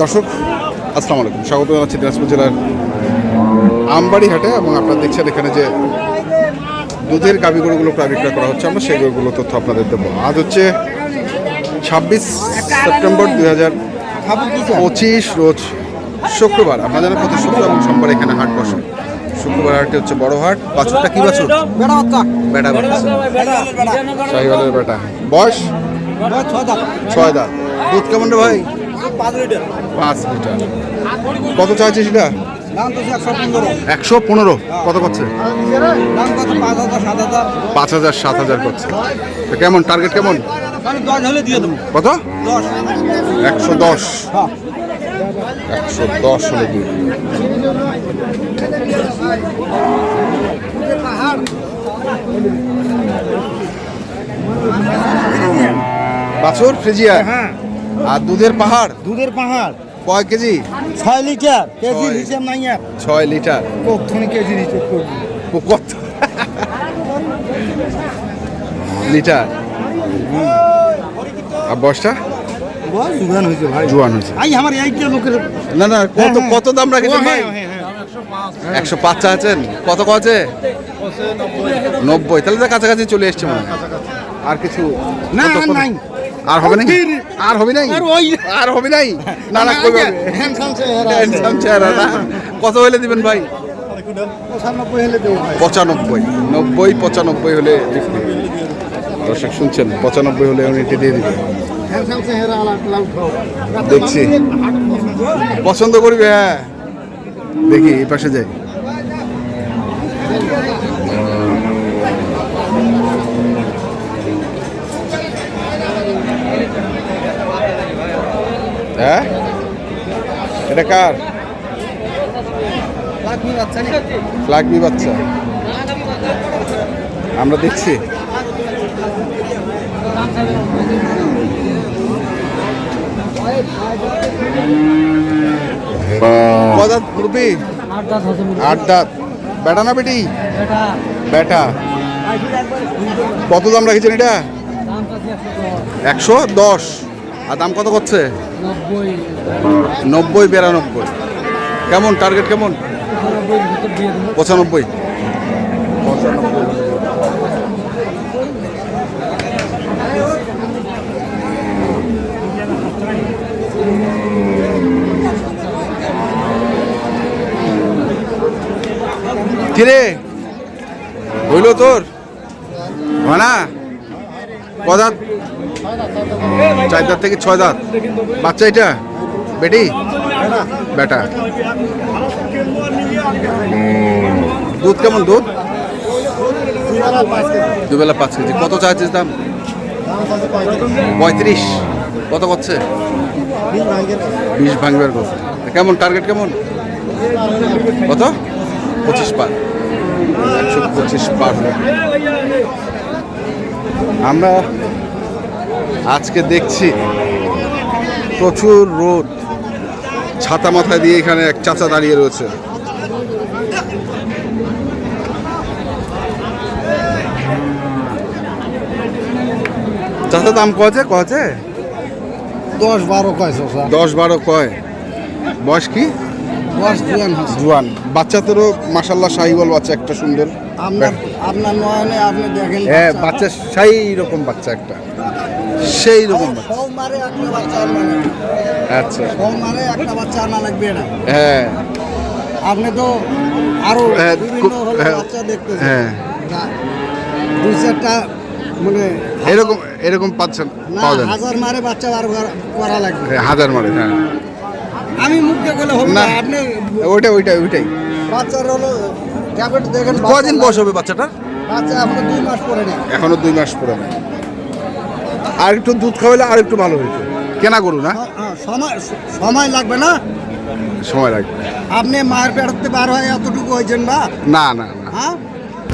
দর্শক আসসালামু আলাইকুম। স্বাগত জানাচ্ছি দিনাজপুর জেলার আমবাড়ি হাটে এবং আপনারা দেখছেন এখানে যে দুধের গাভী গরুগুলো প্রায় বিক্রয় করা হচ্ছে আমরা সেই গরুগুলো তথ্য আপনাদের দেবো। আজ হচ্ছে ছাব্বিশ সেপ্টেম্বর দুই হাজার পঁচিশ রোজ শুক্রবার। আপনারা জানেন প্রতি শুক্রবার এবং সোমবার এখানে হাট বসে। শুক্রবার হাটটি হচ্ছে বড় হাট। বাছুরটা কি বাছুর? বেটা শাহিওয়ালের বেটা বয়স? ছয় দাঁত। দুধ কেমন রে ভাই? পাঁচ লিটার। কত দাম তো একশো পনেরো। কত করছে? পাঁচ হাজার সাত হাজার। করছে। তো কেমন? টার্গেট কেমন? মানে কত? একশো দশ। হ্যাঁ। একশো দশ হলে দিয়ে বাছুর ফ্রিজিয়া হ্যাঁ। আর দুধের পাহাড়? দুধের পাহাড়। কয় কেজি? ছয় লিটার। কেজি ছয়। হিসেব নাই আর। ছয় লিটার। কতখানি কেজি হিসেব করবি ও কত? লিটার। আর বয়সটা? বল জুগান হয়েছে ভাই। জোয়ান হয়েছে। আই আমার এইটা লোকের না না কত হ্যাঁ, কত দাম রাখেছেন ভাই হ্যাঁ, হ্যাঁ, হ্যাঁ। একশো পাঁচ চাচ্ছেন কত কছে নব্বই। তাহলে তো কাছাকাছি চলে এসছে মনে হয়। আর কিছু না? নাই। আর হবে নাই? আর হবে নাই? আর ওই- আর হবে নাই? না না না, কই handsome চেহারা। না? কত হলে দিবেন ভাই? পঁচানব্বই নব্বই পঁচানব্বই হলে দর্শক শুনছেন পঁচানব্বই হলে উনি এটি দিয়ে দিবেন হ্যান্ডসাম দেখছি। পছন্দ করবে হ্যাঁ। দেখি এই পাশে যাই। হ্যাঁ? এটা কার? লাগবে বাচ্চা। আমরা দেখছি। কদাত মুরবি আট বেটা না বেটি? বেটা কত দাম রাখেছেন এটা? একশো? দশ? আর দাম কত করছে? নব্বই, বিরানব্বই। কেমন? টার্গেট কেমন? পঁচানব্বই। কিরে? হইল তোর? না কদাত চার দাঁত থেকে ছয় দাঁত। বাচ্চা এটা? বেটি? বেটা? দুধ কেমন, দুধ? দুবেলা পাঁচ কেজি। কত চাইছিস দাম? পঁয়ত্রিশ। কত করছে? বিশ ভাঙবার কথা কেমন টার্গেট কেমন? কত? পঁচিশ পার। একশো পঁচিশ পার। আমরা আজকে দেখছি প্রচুর রোদ। ছাতা মাথায় দিয়ে এখানে এক চাচা দাঁড়িয়ে রয়েছে। চাচা দাম কছে কছে দশ বারো কয় দশ বারো কয়। বয়স কি? দশ জুয়ান বাচ্চা তোরও মাসাল্লাহ শাহিওয়াল বাচ্চা একটা সুন্দর। আপনার আপনার নয়নে আপনি দেখেন হ্যাঁ বাচ্চা। সেই রকম বাচ্চা একটা। সেই রকম মারে আচ্ছা। সব মারে একটা বাচ্চা আনা লাগবে না। হ্যাঁ। আপনি তো আরও হ্যাঁ, হ্যাঁ, বাচ্চা দেখতে হ্যাঁ। দুই চারটা মানে এরকম এরকম পাচ্ছেন না পাওয়া যায় হাজার মারে বাচ্চা বার করা- করা লাগবে। হ্যাঁ, হাজার মানে হ্যাঁ। আমি মুখে গেলে হবে না আপনি ওইটা ওইটাই ওইটাই। বাচ্চার হলো ট্যাবলেট দেখেন কদিন বয়স হবে বাচ্চাটার? বাচ্চা এখনও দুই মাস পরে নেই। এখনও দুই মাস পরে না আর একটু দুধ খাওয়ালে আর একটু ভালো হয়েছে কেনা গরু না? সময় সময় লাগবে না? সময় লাগবে। আপনি মায়ের পেটাতে বার হয় এতটুকু হয়েছেন না না না। হ্যাঁ?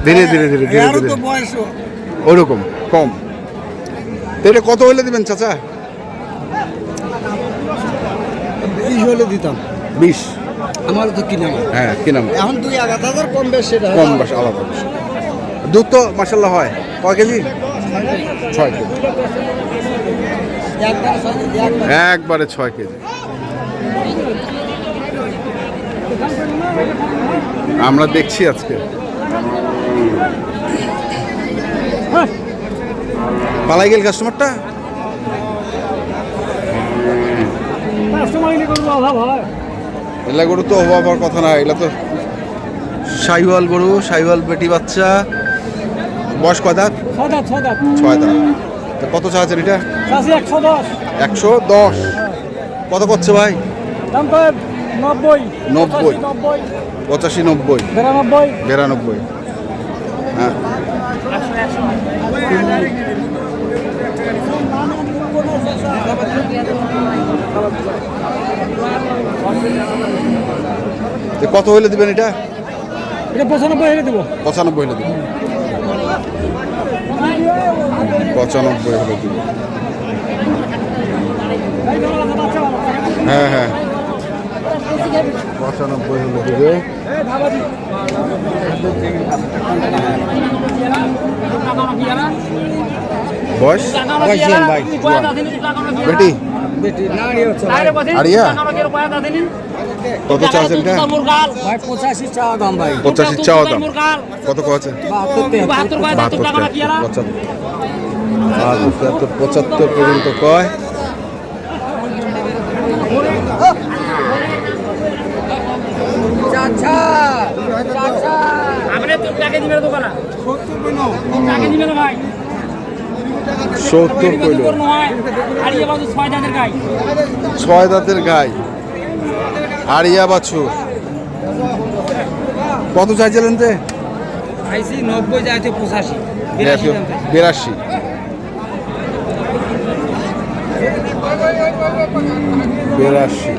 ধীরে ধীরে ধীরে ধীরে ধীরে। বয়স। ওরকম কম। এটা কত হলে দিবেন চাচা? বিশ হলে দিতাম। বিশ? আমার তো কিনা। হ্যাঁ কিনাম এখন দুই এক হাজার কম বেশ সেটা কম বাস আলাদা দুধ তো মাসাল্লাহ হয়। কয় কেজি? ছয় কেজি। একবার ছয় কেজি। আমরা দেখছি আজকে। পালাই গেল কাস্টমারটা এলা গরু তো অভাব হওয়ার কথা না এগুলা তো সাইওয়াল গরু, সাইওয়াল বেটি বাচ্চা। বয়স কয় দাঁত? ছয় দাঁত তো কত চাচ্ছেন এটা? একশো দশ। কত করছে ভাই? নব্বই। নব্বই। পঁচাশি, নব্বই। বিরানব্বই। বিরানব্বই। হ্যাঁ। কত হইলে দিবেন এটা? এটা পঁচানব্বই হেরে দেবো। পঁচানব্বই হলে দিবেন। পঁচানব্বই হলে হ্যাঁ হ্যাঁ। পঁচানব্বই হলে দিবে বয়স? বেটি? আরিয়া। কত এটা পঁচাশি চাওয়া দাম কত পঁচাত্তর পর্যন্ত কয়? সত্তর কইল ছয় দাঁতের গাই। আরিয়া বাছুর। কত চাইছিলেন যে আইসি নব্বই যাচ্ছে পঁচাশি। বিরাশি বিরাশি।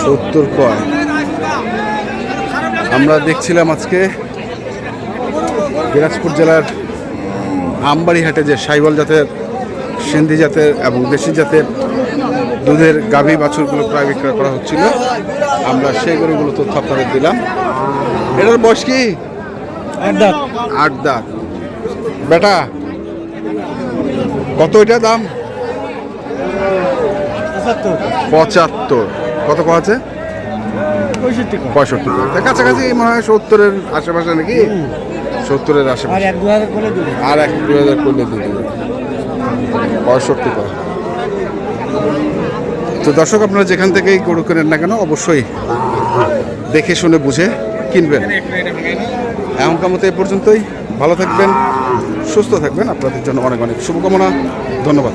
সত্তর কয়। আমরা দেখছিলাম আজকে দিনাজপুর জেলার আমবাড়ি হাটে যে সাইবল জাতের সিন্ধি জাতের এবং দেশি জাতের দুধের গাভী বাছুরগুলো প্রায় বিক্রয় করা হচ্ছিল। আমরা সেই গরুগুলো তথ্য আপনাদের দিলাম। এটার বয়স কি? আট দাঁত। বেটা কত এটা দাম? পঁচাত্তর। কত কো আছে? পঁয়ষট্টি কাছাকাছি মনে হয় সত্তরের আশেপাশে নাকি? সত্তরের আশেপাশে। আর এক দু হাজার করলে দেবে। পঁয়ষট্টি করে তো দর্শক, আপনারা যেখান থেকেই গরু কেনেন না কেন, অবশ্যই দেখে শুনে বুঝে কিনবেন। এমনকার মতো এ পর্যন্তই। ভালো থাকবেন, সুস্থ থাকবেন। আপনাদের জন্য অনেক অনেক শুভকামনা। ধন্যবাদ।